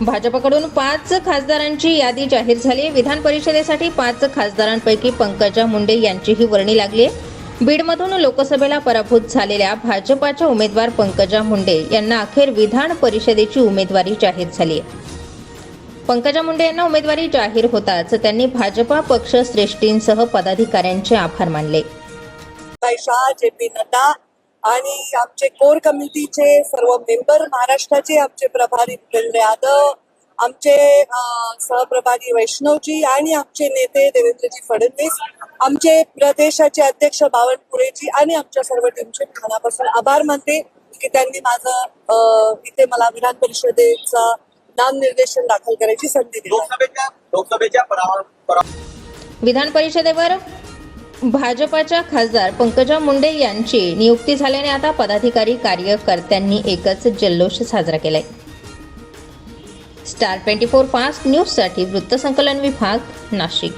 भाजपकडून पाच खासदारांची यादी जाहीर झाली. विधान परिषदेसाठी पाच खासदारांपैकी पंकजा मुंडे यांचीही वर्णी लागली. बीडमधून लोकसभेला पराभूत झालेल्या भाजपाच्या उमेदवार पंकजा मुंडे यांना अखेर विधान परिषदेची उमेदवारी जाहीर झाली. पंकजा मुंडे यांना उमेदवारी जाहीर होताच त्यांनी भाजपा पक्ष श्रेष्ठींसह पदाधिकाऱ्यांचे आभार मानले. शाह जे पी नड्डा आणि आमचे कोर कमिटीचे सर्व मेंबर महाराष्ट्राचे आमचे प्रभारी भूपेंद्र यादव आमचे सहप्रभारी वैष्णवजी आणि आमचे नेते देवेंद्रजी फडणवीस आमचे प्रदेशाचे अध्यक्ष बावनकुळेजी आणि आमच्या सर्व टीमचे मनापासून आभार मानते की त्यांनी माझं इथे मला विधान परिषदेचा नामनिर्देशन दाखल करायची संधी दिली. विधान परिषदेवर भाजपाच्या खासदार पंकजा मुंडे यांची नियुक्ती झाल्याने आता पदाधिकारी कार्यकर्त्यांनी एकच जल्लोष साजरा केलाय. स्टार ट्वेंटी फोर फास्ट न्यूजसाठी वृत्तसंकलन विभाग नाशिक.